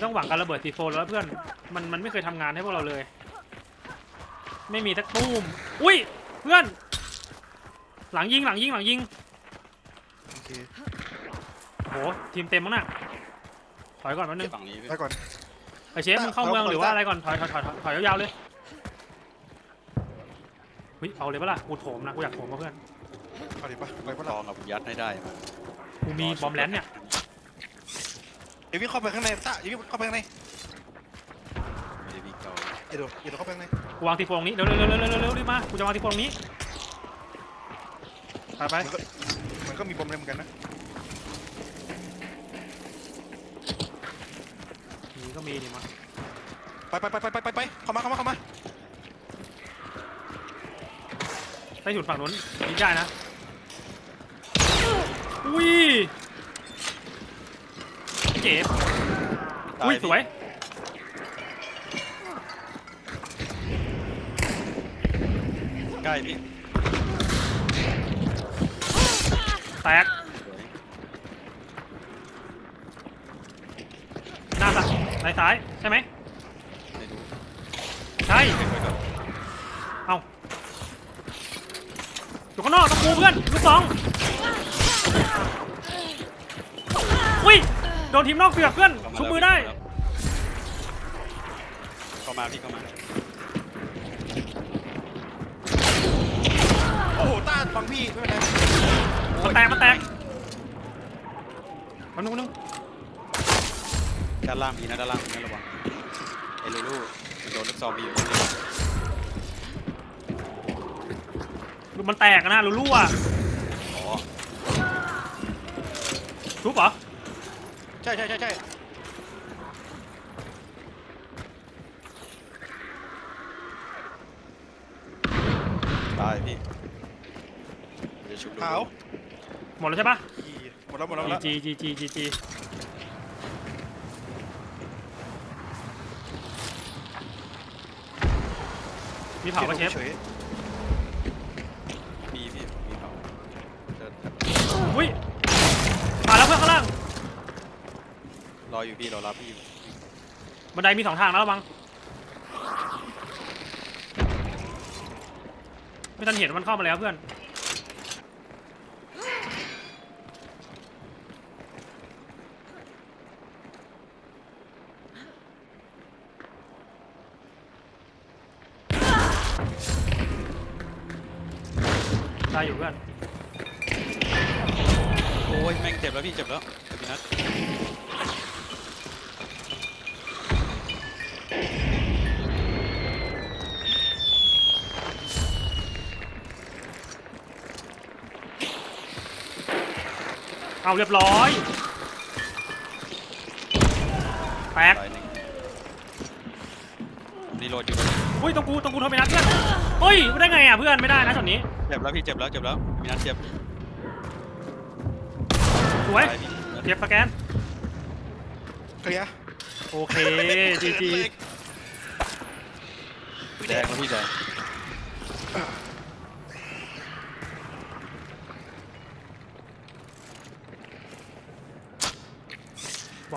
ไม่ต้องหวังการระเบิดซีโฟแล้วเพื่อน มันมันไม่เคยทำงานให้พวกเราเลย ไม่มีทักตู้มอุ้ย เพื่อน หลังยิงหลังยิงหลังยิงโอเคโหทีมเต็มมั้งน่ะถอยก่อนแป๊บนึงฝั่งนี้พี่ไปก่อน ไอเชฟมึงเข้าเมืองหรือว่าอะไรก่อนถอยถอยถอยถอยถอยยาวๆเลยเฮ้ยเอาเลยปะล่ะกูโถมนะกูอยากโถมกับเพื่อนเอาดิปะไปปะลล่ะองกับยัดให้ได้มากูมีบอมแลนด์เนี่ย เดี๋ยววิ่งเข้าไปข้างในตะเดี๋ยววิ่งเข้าไปข้างในไม่ได้วิ่งเข้าเดี๋ยวเดี๋ยวเข้าไปข้างในกูวางทีโฟตรงนี้เร็วเร็วเร็วเร็วเร็วเร็วรีบมากูจะวางทีโฟตรงนี้ไปไปมันก็มันก็มีบอมอะไรเหมือนกันนะนี่ก็มีนี่มาไปไปไปไปไปไปไปเข้ามาเข้ามาเข้ามาใต้ถุนฝั่งนู้นยิงได้นะอุ้ย เจ็บอุ้ยสวย ใกล้พี่แตกสวยหน้าซ้ายในซ้ายใช่ไหมไม่รู้ใช่ เก็บไว้ก่อนเอาอยู่ข้างนอกต้องกูเพื่อนลูกสองอุ้ย โดนทีมนอกเสือกเพื่อนเข้าาชุบแล้วมือได้เข้ามาพี่เข้ามาโอ้โหต้านฟังพี่ไม่เป็นไรมันแตกมันแตกมันนึงมันนึงด้านล่างมีนะด้านล่างมีนะระวังไอ้ลูลูมันโดนลูกซองพี่อยู่นี่ลูกมันแตกอะนะลูลูอะอ๋อชุบเหรอ ใช่ใช่ใช่ใช่ตายพี่เดี๋ยวชุบลูลูขาวหมดแล้วใช่ปะอีหมดแล้วหมดแล้วหมดแล้วจีจีจีจีจีมีเผาปะเชฟ ฉย ออยู่พี่รอรับพี่อยู่บันไดมีสองทางนะระวังไม่ทันเห็นมันเข้ามาแล้วเพื่อนได้อยู่เพื่อน โอ้ยแม่งเจ็บแล้วพี่เจ็บแล้วเจ็บพี่นัท เอาเรียบร้อยแตกตายหนึ่งรีโหลดอยู่อุ้ยตรงกูตรงกูโทรไปนัดเพื่อนเฮ้ยไม่ได้ไงอะเพื่อนไม่ได้นะช็อตนี้เจ็บแล้วพี่เจ็บแล้วเจ็บแล้วพี่นัทเจ็บสวยตายพี่เก็บสแกนเคลียร์โอเคจีจีแดงแล้วพี่แดง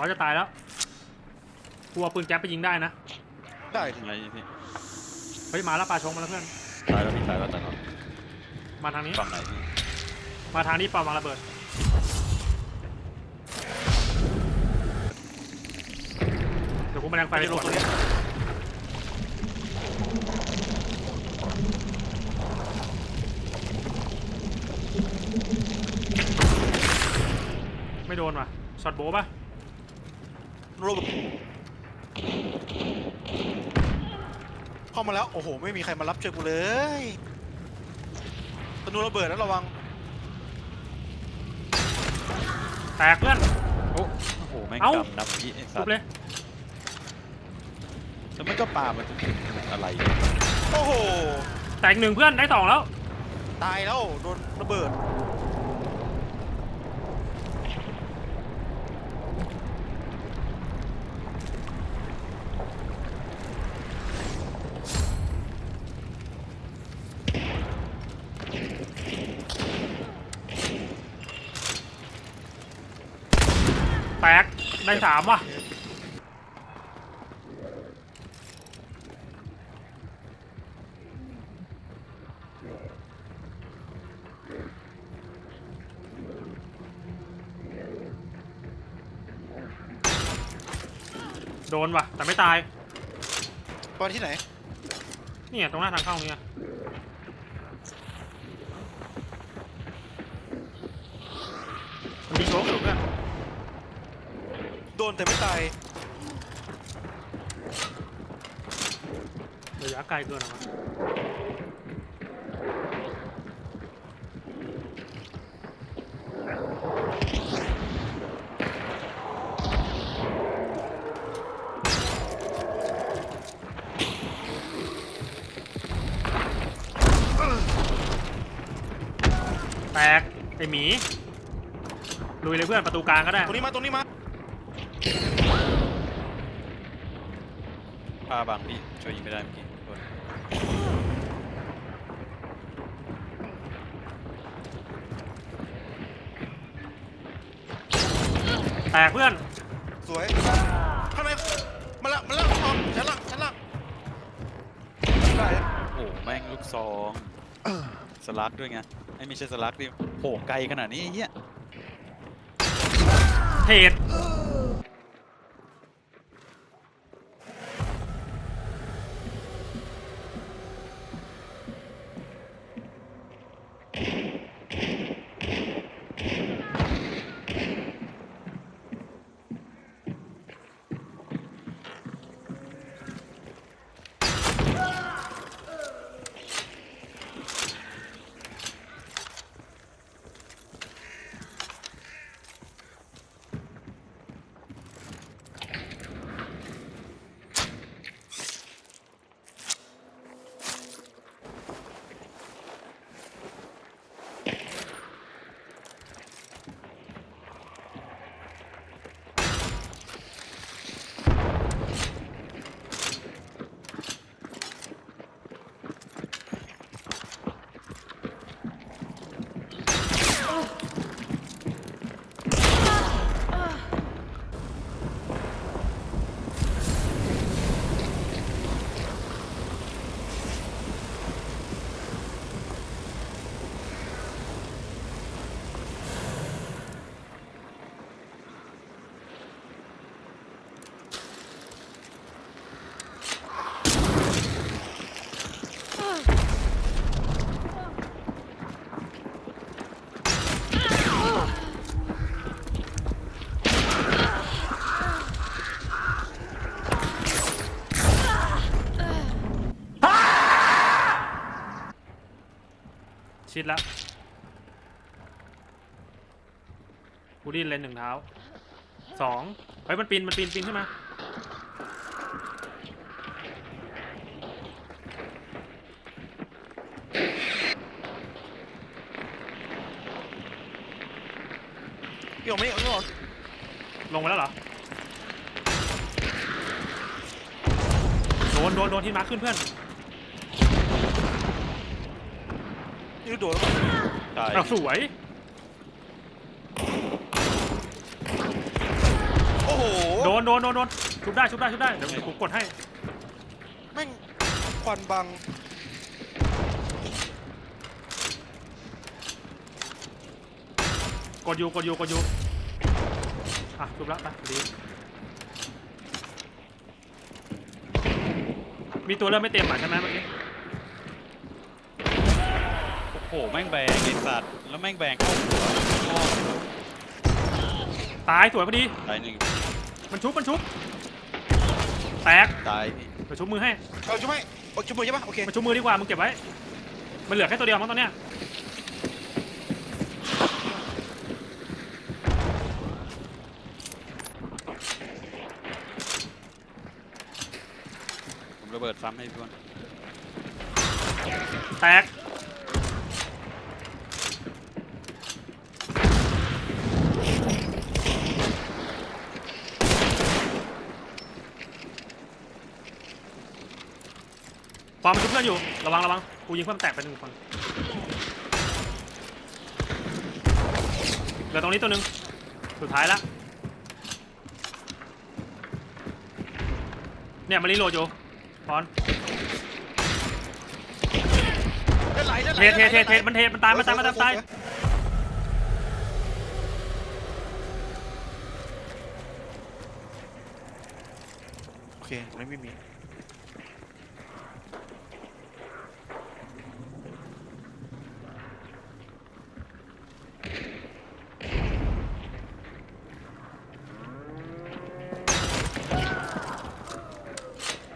บอสจะตายแล้วกลัวปืนแก๊ปไปยิงได้นะ ได้ทำไมพี่เฮ้ย มาแล้วปลาชงมาแล้วเพื่อน ตายแล้วพี่ตายแล้วตายแล้วมาทางนี้ ฝั่งไหนพี่มาทางนี้ปลาวางระเบิด เดี๋ยวกูมาแรงไฟไปไปในตโลรวกจตัวเนี้ยไม่โดนว่ะช็อตโบะป่ะ โลกเข้ามาแล้ว โอ้โห ไม่มีใครมารับช่วยกูเลยธนูระเบิดนะระวัง แตกเพื่อน โอ้โหแม่งเอ้า กำนับพี่ไอ้สัทุตบว์เลย แล้วมันก็ปามันจะอะไรโอ้โห แตกหนึ่งเพื่อนได้สองแล้ว ตายแล้ว โดนระเบิด สามว่ะโดนว่ะแต่ไม่ตาย ตอนที่ไหน เนี่ยตรงหน้าทางเข้าเนี่ย นแต่ไม่ตายระยะไกลเกินออกมาแตกไอหมีลุยเลยเพื่อนประตูกลางก็ได้ ตรงนี้มาตรงนี้มาาบังพี่ช่วยยิงไม่ได้เมื่อกี้โดนแตกเพื่อน สวยข้างในมาละมาละออกชั้นล่างชั้นล่างได้โอ้โหแม่งลูกซองสลักด้วยไงไอ้ไม่ใช่สลักดิโหไกลขนาดนี้ไอ้เหี้ยเทรด ชิดแล้วกูไดิ้นเลนหนึ่งเท้าสองเฮ้ยมันปีนมันปีนปีนขึ้นมาพี่ออกไม่ออกไม่ออกลงมาแล้วเหรอโดนโดนโดนที่มาร์คขึ้นเพื่อน นี่โดดแล้วตายอ้าวสวย โอ้โหโดนโดนโดนโดนชุบได้ชุบได้ชุบได้ เดี๋ยวกูกดให้ แม่งควันบังกดอยู่กดอยู่กดอยู่อะชุบแล้วไปดีมีตัวเริ่มไม่เต็มอะใช่ไหมเมื่อกี้โอ้โหแม่งแบงไอ้สัตว์แล้วแม่งแบงเข้าหัวอ้อมตายสวยพอดี ตายหนึ่งมันชุบมันชุบ แตกตายพี่เดี๋ยวชุบมือให้เอาจุ๊บไหมเอาจุ๊บมือใช่ปะโอเคมาชุบมือดีกว่า มึงเก็บไว้ มันเหลือแค่ตัวเดียวมั้งตอนเนี้ย ผมระเบิดซ้ำให้พี่บอลแตก ความมันชุบเพื่อนอยู่ ระวังระวัง กูยิงเพื่อนแตกไปหนึ่งคน เหลือตรงนี้ตัวหนึ่งสุดท้ายละ เนี่ยมารีโหลดอยู่พอนเลือดไหลเลือดไหเทเทเทเทมันเทมันตายมันตายมันตายมันตายสตรงนี้ไม่มี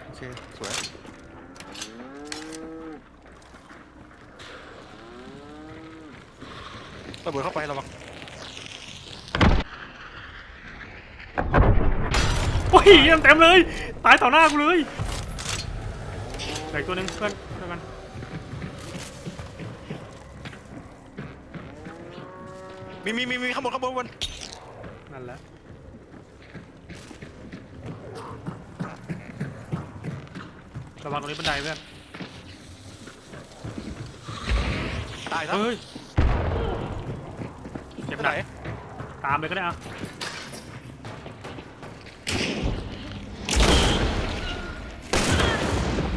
โอเค สวย ระเบิดเข้าไประวังโอ้ยเต็มๆเลย ตายต่อหน้ากูเลยเหลืออกตัวหนึงเพื่อนเดี๋ยวกันมีมีมีมีข้างบนข้างบนข้างบนนั่นแหละระวังตรงนี้บันไดเพื่อนตายแล้วเฮ้ยเจ็บ ไปหไหนนักตามเลยก็ได้อะ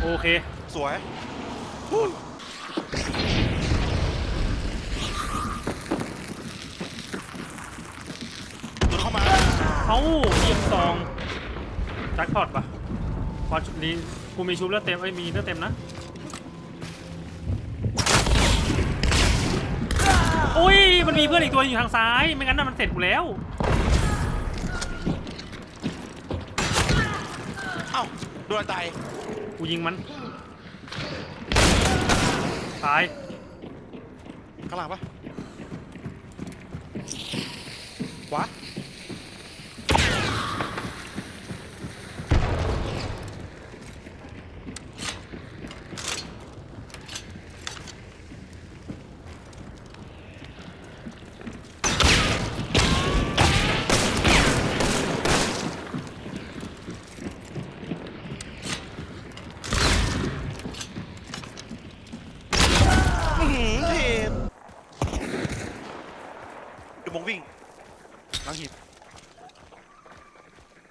โอเค สวยโดนเข้ามาเอ้าเยี่ยมซองแจ็คพอตปะพอชุดนี้กูมีชุบเลือดเต็มเอ้ยมีเลือดเต็มนะ ยมันมีเพื่อนอีกตัวอยู่ทางซ้าย ไม่งั้นน่ะมันเสร็จกูแล้ว เอ้าโดนตายกูยิงมันตายข้างหลังปะขวาอื้อหือเทพดูมงวิ่งหลังหีบ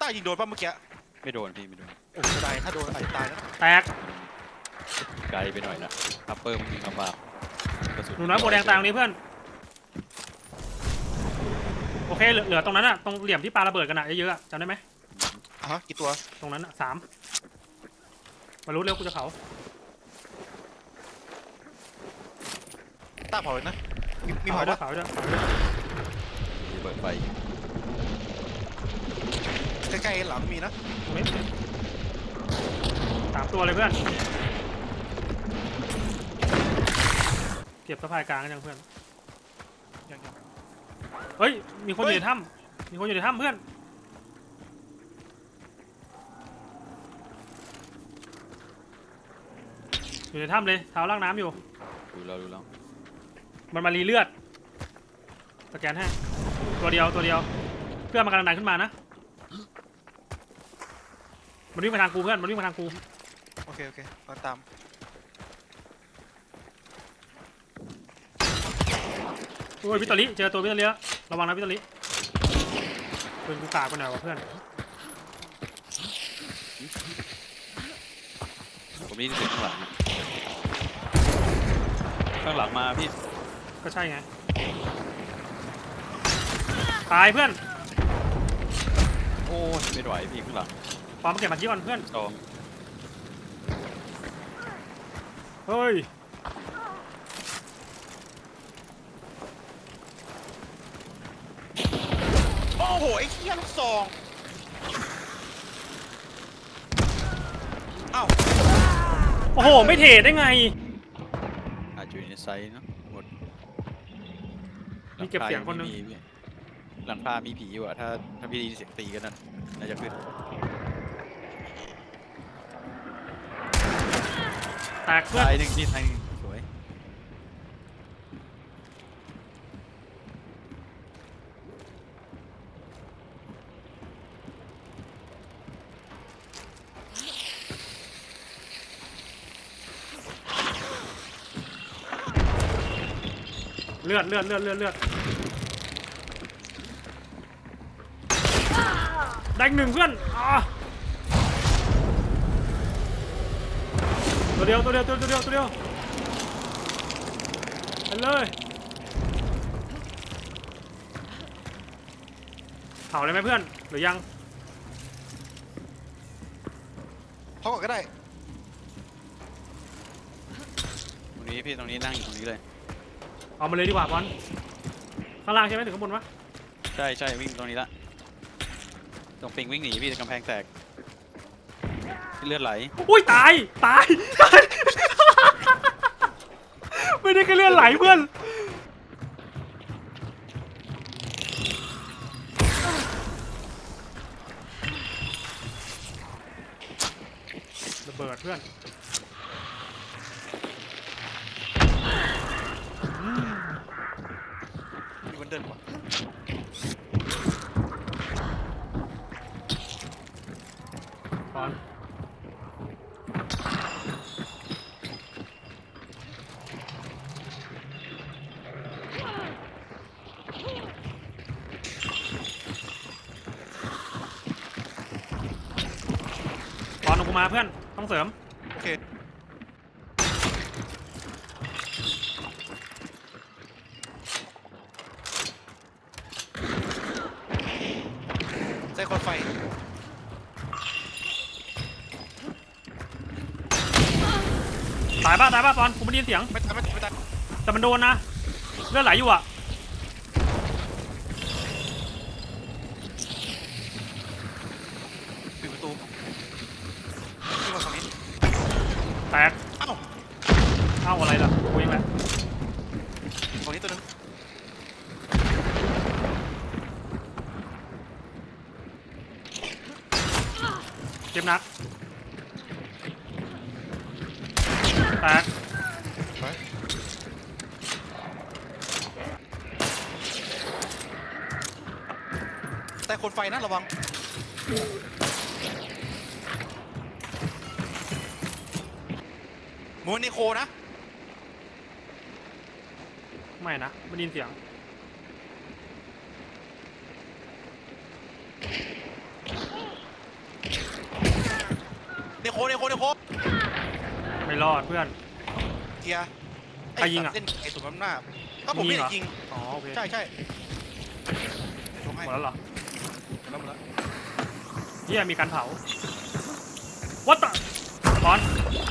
ต้า ยิงโดนป่ะเมื่อกี้ไม่โดนพี่ไม่โดนโอ้จะตายถ้าโดนอาจจะตายนะแตกไกลไปหน่อยนะอัปเปอร์มันยิงลำบากกระสุนหนูน้อยโบแดงตายตรงนี้เพื่อน โอเคเหลือเหลือตรงนั้นอะตรงเหลี่ยมที่ปาระเบิดกันอะเยอะๆอะจำได้ไหม อะฮะกี่ตัวตรงนั้นอะสามมารู้เร็วกูจะเผาต้าเผาเลยนะมีมีเผาเผาด้วยปะเผาด้วยเผาด้วยมีเปิดไฟ ใกล้ๆหลังมีนะตรงนี้สามตัวเลยเพื่อนเก็บสะพายกลางกันยังเพื่อนยังยังเฮ้ยมีคนอเฮ้ยู่ยในถ้ำมีคนอยู่ในถ้ำเพื่อนอยู่ในถ้ำเลยเท้าล่างน้ำอยู่ ดูแล้วดูแล้วมันมารีเลือดสแกนให้ตัวเดียวตัวเดียว เพื่อนมันกำลังดันขึ้นมานะ มันวิ่งมาทางกูเพื่อน มันวิ่งมาทางกู โอเค โอเคเอาตามโอ้ยวิตตอริเจอตัววิตตอริแล้วระวังนะวิตตอริปืนกูกากไปหน่อยวะเพื่อน ผมได้ยินเสียงข้างหลังนะข้างหลังมาพี่ ก็ใช่ไง ตายเพื่อน โอ้ยไม่ไหวพี่ข้างหลัง ความเก็บมาที่ก่อนเพื่อนสองเฮ้ยโอ้โหไอ้เหี้ยลูกซองเอ้าโอ้โห ไม่เทได้ไง อาจจะอยู่ในไซส์เนอะหมดมีเก็บเสียงคนหนึ่ง หลัคายังไม่มีพี่หลังคามีผีอยู่อะถ้าถ้าพี่ได้ยินเสียงตีกันนั่นน่าจะขึ้น แตกเพื่อนตายหนึ่งพี่ตายหนึ่งสวยเลือดเลือดเลือดเลือดเลือดได้อีกหนึ่งเพื่อนอ่า ตัวเดียวตัวเดียวตัวเดียวตัวเดียวไปเลยเผาเลยไหมเพื่อนหรือยังเขาก่อนก็ได้ตรงนี้พี่ตรงนี้นั่งอยู่ตรงนี้เลย เอามาเลยดีกว่าบอลข้างล่างใช่ไหมถึงข้างบนวะใช่ใช่วิ่งตรงนี้ละตรงปิงวิ่งหนีพี่กำแพงแตก เลือดไหล อุ้ยตายตายตาย ไม่ได้แค่เลื่อนไหลเพื่อน ระเบิดเพื่อนอืมมีวันเดินกว่า บอลบอลลง กูมาเพื่อน ต้องเสริม โอเค ใส่ควันไฟ ตายป่ะตายป่ะบอลกูไม่ได้ยินเสียง ไม่ตายไม่ตายไม่ตายแต่มันโดนนะ เลือดไหลอยู่อะ ปิดประตูที่มาฝั่งนี้ แตกเอ้าเอ้าอะไรล่ะกูเองแหละฝั่งนี้ตัวหนึงเจ็บหนักแตกไปแต่คนไฟนะระวัง มูนนิโคนะ ไม่นะไม่ได้ยินเสียงนิโคนิโคนิโคไม่รอดเพื่อน เกียร์ใครยิงอะเล่นไอ้ตัวน้ำหน้าก็ผมไม่ได้ยิง อ๋อโอเคใช่ใช่เดี๋ยวชมให้หมดแล้วเหรอหมดแล้วหมดแล้วเฮียมีการเผาวัดตะบอลเหี้ยผี